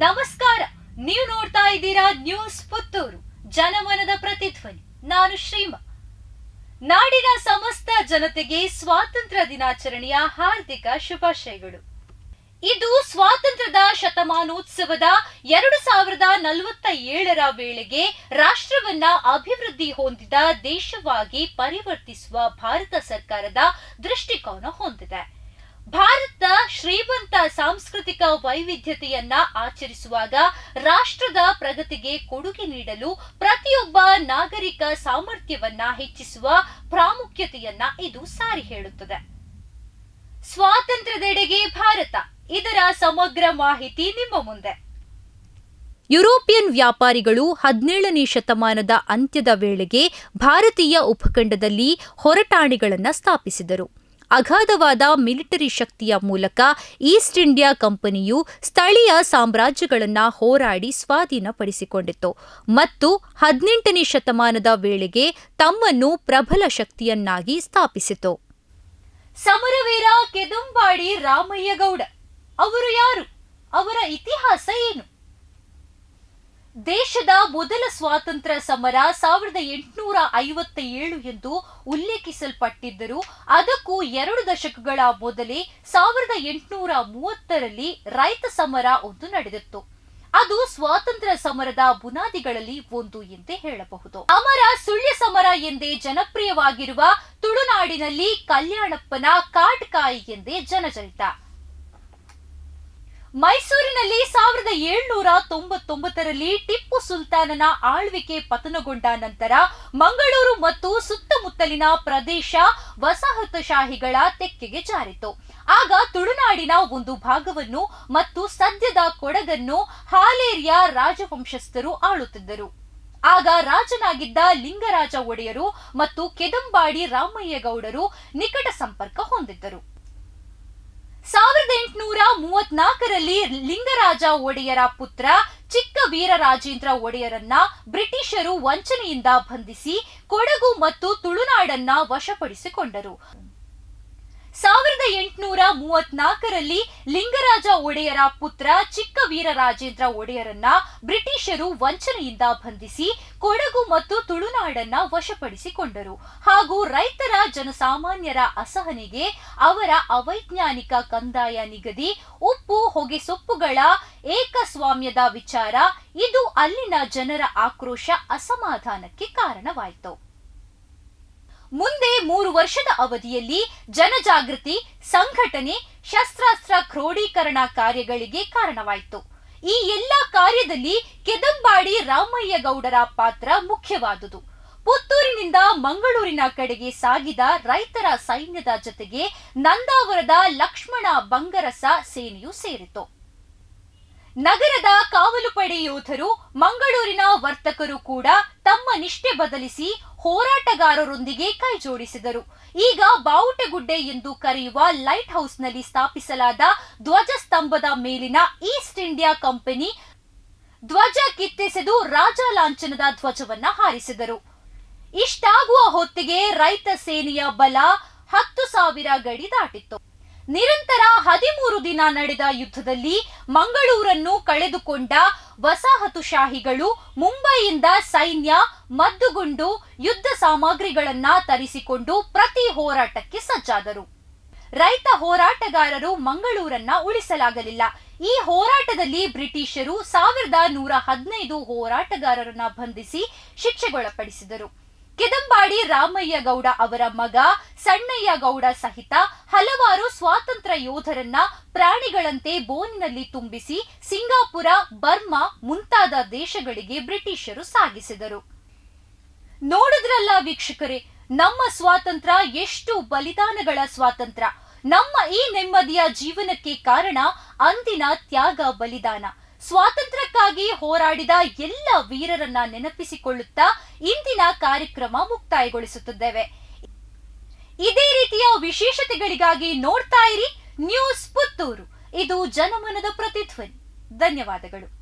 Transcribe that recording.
ನಮಸ್ಕಾರ. ನೀವು ನೋಡ್ತಾ ಇದ್ದೀರಾ ನ್ಯೂಸ್ ಪುತ್ತೂರು. ಜನಮನದ ಪ್ರತಿಧ್ವನಿ. ನಾನು ಶ್ರೀಮ. ನಾಡಿನ ಸಮಸ್ತ ಜನತೆಗೆ ಸ್ವಾತಂತ್ರ್ಯ ದಿನಾಚರಣೆಯ ಹಾರ್ದಿಕ ಶುಭಾಶಯಗಳು. ಇದು ಸ್ವಾತಂತ್ರ್ಯದ ಶತಮಾನೋತ್ಸವದ ಎರಡು ಸಾವಿರದ ನಲವತ್ತ ಏಳರ ವೇಳೆಗೆ ರಾಷ್ಟ್ರವನ್ನ ಅಭಿವೃದ್ಧಿ ಹೊಂದಿದ ದೇಶವಾಗಿ ಪರಿವರ್ತಿಸುವ ಭಾರತ ಸರ್ಕಾರದ ದೃಷ್ಟಿಕೋನ ಹೊಂದಿದೆ. ಶ್ರೀಮಂತ ಸಾಂಸ್ಕೃತಿಕ ವೈವಿಧ್ಯತೆಯನ್ನ ಆಚರಿಸುವಾಗ ರಾಷ್ಟ್ರದ ಪ್ರಗತಿಗೆ ಕೊಡುಗೆ ನೀಡಲು ಪ್ರತಿಯೊಬ್ಬ ನಾಗರಿಕ ಸಾಮರ್ಥ್ಯವನ್ನ ಹೆಚ್ಚಿಸುವ ಪ್ರಾಮುಖ್ಯತೆಯನ್ನ ಇದು ಸಾರಿ ಹೇಳುತ್ತದೆ. ಸ್ವಾತಂತ್ರ್ಯದೆಡೆಗೆ ಭಾರತ, ಇದರ ಸಮಗ್ರ ಮಾಹಿತಿ ನಿಮ್ಮ ಮುಂದೆ. ಯುರೋಪಿಯನ್ ವ್ಯಾಪಾರಿಗಳು ಹದಿನೇಳನೇ ಶತಮಾನದ ಅಂತ್ಯದ ವೇಳೆಗೆ ಭಾರತೀಯ ಉಪಖಂಡದಲ್ಲಿ ಹೊರಟಾಣಿಗಳನ್ನು ಸ್ಥಾಪಿಸಿದರು. ಅಗಾಧವಾದ ಮಿಲಿಟರಿ ಶಕ್ತಿಯ ಮೂಲಕ ಈಸ್ಟ್ ಇಂಡಿಯಾ ಕಂಪನಿಯು ಸ್ಥಳೀಯ ಸಾಮ್ರಾಜ್ಯಗಳನ್ನು ಹೋರಾಡಿ ಸ್ವಾಧೀನಪಡಿಸಿಕೊಂಡಿತು ಮತ್ತು ಹದಿನೆಂಟನೇ ಶತಮಾನದ ವೇಳೆಗೆ ತಮ್ಮನ್ನು ಪ್ರಬಲ ಶಕ್ತಿಯನ್ನಾಗಿ ಸ್ಥಾಪಿಸಿತು. ಸಮರವೀರ ಕೆದಂಬಾಡಿ ರಾಮಯ್ಯಗೌಡ, ಅವರು ಯಾರು? ಅವರ ಇತಿಹಾಸ ಏನು? ದೇಶದ ಮೊದಲ ಸ್ವಾತಂತ್ರ್ಯ ಸಮರ ಸಾವಿರದ ಎಂಟುನೂರ ಐವತ್ತ ಏಳು ಎಂದು ಉಲ್ಲೇಖಿಸಲ್ಪಟ್ಟಿದ್ದರು ಅದಕ್ಕೂ ಎರಡು ದಶಕಗಳ ಮೊದಲೇ ಸಾವಿರದ ಎಂಟುನೂರ ಮೂವತ್ತರಲ್ಲಿ ರೈತ ಸಮರ ಒಂದು ನಡೆದಿತ್ತು. ಅದು ಸ್ವಾತಂತ್ರ್ಯ ಸಮರದ ಬುನಾದಿಗಳಲ್ಲಿ ಒಂದು ಎಂದೇ ಹೇಳಬಹುದು. ಅಮರ ಸುಳ್ಯ ಸಮರ ಎಂದೇ ಜನಪ್ರಿಯವಾಗಿರುವ ತುಳುನಾಡಿನಲ್ಲಿ ಕಲ್ಯಾಣಪ್ಪನ ಕಾಡ್ಕಾಯಿ ಎಂದೇ ಜನಜನಿತ ಮೈಸೂರಿನಲ್ಲಿ ಸಾವಿರದ ಏಳ್ನೂರ ತೊಂಬತ್ತೊಂಬತ್ತರಲ್ಲಿ ಟಿಪ್ಪು ಸುಲ್ತಾನನ ಆಳ್ವಿಕೆ ಪತನಗೊಂಡ ನಂತರ ಮಂಗಳೂರು ಮತ್ತು ಸುತ್ತಮುತ್ತಲಿನ ಪ್ರದೇಶ ವಸಾಹತುಶಾಹಿಗಳ ತೆಕ್ಕೆಗೆ ಜಾರಿತು. ಆಗ ತುಳುನಾಡಿನ ಒಂದು ಭಾಗವನ್ನು ಮತ್ತು ಸದ್ಯದ ಕೊಡಗನ್ನು ಹಾಲೇರಿಯ ರಾಜವಂಶಸ್ಥರು ಆಳುತ್ತಿದ್ದರು. ಆಗ ರಾಜನಾಗಿದ್ದ ಲಿಂಗರಾಜ ಒಡೆಯರು ಮತ್ತು ಕೆದಂಬಾಡಿ ರಾಮಯ್ಯಗೌಡರು ನಿಕಟ ಸಂಪರ್ಕ ಹೊಂದಿದ್ದರು. ಸಾವಿರದ ಎಂಟುನೂರ ಮೂವತ್ನಾಲ್ಕರಲ್ಲಿ ಲಿಂಗರಾಜ ಒಡೆಯರ ಪುತ್ರ ಚಿಕ್ಕ ವೀರರಾಜೇಂದ್ರ ಒಡೆಯರನ್ನ ಬ್ರಿಟಿಷರು ವಂಚನೆಯಿಂದ ಬಂಧಿಸಿ ಕೊಡಗು ಮತ್ತು ತುಳುನಾಡನ್ನ ವಶಪಡಿಸಿಕೊಂಡರು. ಸಾವಿರದ ಎಂಟುನೂರ ಮೂವತ್ನಾಲ್ಕರಲ್ಲಿ ಲಿಂಗರಾಜ ಒಡೆಯರ ಪುತ್ರ ಚಿಕ್ಕ ವೀರರಾಜೇಂದ್ರ ಒಡೆಯರನ್ನ ಬ್ರಿಟಿಷರು ವಂಚನೆಯಿಂದ ಬಂಧಿಸಿ ಕೊಡಗು ಮತ್ತು ತುಳುನಾಡನ್ನ ವಶಪಡಿಸಿಕೊಂಡರು. ಹಾಗೂ ರೈತರ ಜನಸಾಮಾನ್ಯರ ಅಸಹನೆಗೆ ಅವರ ಅವೈಜ್ಞಾನಿಕ ಕಂದಾಯ ನಿಗದಿ, ಉಪ್ಪು, ಹೊಗೆ ಸೊಪ್ಪುಗಳ ಏಕಸ್ವಾಮ್ಯದ ವಿಚಾರ, ಇದು ಅಲ್ಲಿನ ಜನರ ಆಕ್ರೋಶ ಅಸಮಾಧಾನಕ್ಕೆ ಕಾರಣವಾಯಿತು. ಮುಂದೆ ಮೂರು ವರ್ಷದ ಅವಧಿಯಲ್ಲಿ ಜನಜಾಗೃತಿ, ಸಂಘಟನೆ, ಶಸ್ತ್ರಾಸ್ತ್ರ ಕ್ರೋಢೀಕರಣ ಕಾರ್ಯಗಳಿಗೆ ಕಾರಣವಾಯಿತು. ಈ ಎಲ್ಲ ಕಾರ್ಯದಲ್ಲಿ ಕೆದಂಬಾಡಿ ರಾಮಯ್ಯಗೌಡರ ಪಾತ್ರ ಮುಖ್ಯವಾದುದು. ಪುತ್ತೂರಿನಿಂದ ಮಂಗಳೂರಿನ ಕಡೆಗೆ ಸಾಗಿದ ರೈತರ ಸೈನ್ಯದ ಜೊತೆಗೆ ನಂದಾವರದ ಲಕ್ಷ್ಮಣ ಬಂಗರಸ ಸೇನೆಯು ಸೇರಿತು. ನಗರದ ಕಾವಲು ಪಡೆ ಯೋಧರು, ಮಂಗಳೂರಿನ ವರ್ತಕರು ಕೂಡ ತಮ್ಮ ನಿಷ್ಠೆ ಬದಲಿಸಿ ಹೋರಾಟಗಾರರೊಂದಿಗೆ ಕೈಜೋಡಿಸಿದರು ಈಗ ಬಾವುಟಗುಡ್ಡೆ ಎಂದು ಕರೆಯುವ ಲೈಟ್ ಹೌಸ್ನಲ್ಲಿ ಸ್ಥಾಪಿಸಲಾದ ಧ್ವಜಸ್ತಂಭದ ಮೇಲಿನ ಈಸ್ಟ್ ಇಂಡಿಯಾ ಕಂಪನಿ ಧ್ವಜ ಕಿತ್ತೆಸೆದು ರಾಜ ಲಾಂಛನದ ಧ್ವಜವನ್ನ ಹಾರಿಸಿದರು. ಇಷ್ಟಾಗುವ ಹೊತ್ತಿಗೆ ರೈತ ಸೇನೆಯ ಬಲ ಹತ್ತು ಸಾವಿರ ಗಡಿ ದಾಟಿತ್ತು. ನಿರಂತರ ಹದಿಮೂರು ದಿನ ನಡೆದ ಯುದ್ಧದಲ್ಲಿ ಮಂಗಳೂರನ್ನು ಕಳೆದುಕೊಂಡ ವಸಾಹತುಶಾಹಿಗಳು ಮುಂಬೈಯಿಂದ ಸೈನ್ಯ, ಮದ್ದುಗುಂಡು, ಯುದ್ಧ ಸಾಮಗ್ರಿಗಳನ್ನ ತರಿಸಿಕೊಂಡು ಪ್ರತಿ ಹೋರಾಟಕ್ಕೆ ಸಜ್ಜಾದರು. ರೈತ ಹೋರಾಟಗಾರರು ಮಂಗಳೂರನ್ನ ಉಳಿಸಲಾಗಲಿಲ್ಲ. ಈ ಹೋರಾಟದಲ್ಲಿ ಬ್ರಿಟಿಷರು ಸಾವಿರದ ನೂರ ಹದಿನೈದು ಹೋರಾಟಗಾರರನ್ನ ಬಂಧಿಸಿ ಶಿಕ್ಷೆಗೊಳಪಡಿಸಿದರು. ಕೆದಂಬಾಡಿ ರಾಮಯ್ಯ ಗೌಡ ಅವರ ಮಗ ಸಣ್ಣಯ್ಯ ಗೌಡ ಸಹಿತ ಹಲವಾರು ಸ್ವಾತಂತ್ರ್ಯ ಯೋಧರನ್ನ ಪ್ರಾಣಿಗಳಂತೆ ಬೋನಿನಲ್ಲಿ ತುಂಬಿಸಿ ಸಿಂಗಾಪುರ, ಬರ್ಮಾ ಮುಂತಾದ ದೇಶಗಳಿಗೆ ಬ್ರಿಟಿಷರು ಸಾಗಿಸಿದರು. ನೋಡಿದ್ರಲ್ಲ ವೀಕ್ಷಕರೇ, ನಮ್ಮ ಸ್ವಾತಂತ್ರ್ಯ ಎಷ್ಟು ಬಲಿದಾನಗಳ ಸ್ವಾತಂತ್ರ್ಯ. ನಮ್ಮ ಈ ನೆಮ್ಮದಿಯ ಜೀವನಕ್ಕೆ ಕಾರಣ ಅಂದಿನ ತ್ಯಾಗ ಬಲಿದಾನ. ಸ್ವಾತಂತ್ರ್ಯಕ್ಕಾಗಿ ಹೋರಾಡಿದ ಎಲ್ಲ ವೀರರನ್ನ ನೆನಪಿಸಿಕೊಳ್ಳುತ್ತಾ ಇಂದಿನ ಕಾರ್ಯಕ್ರಮ ಮುಕ್ತಾಯಗೊಳಿಸುತ್ತಿದ್ದೇವೆ. ಇದೇ ರೀತಿಯ ವಿಶೇಷತೆಗಳಿಗಾಗಿ ನೋಡ್ತಾ ಇರಿ ನ್ಯೂಸ್ ಪುತ್ತೂರು. ಇದು ಜನಮನದ ಪ್ರತಿಧ್ವನಿ. ಧನ್ಯವಾದಗಳು.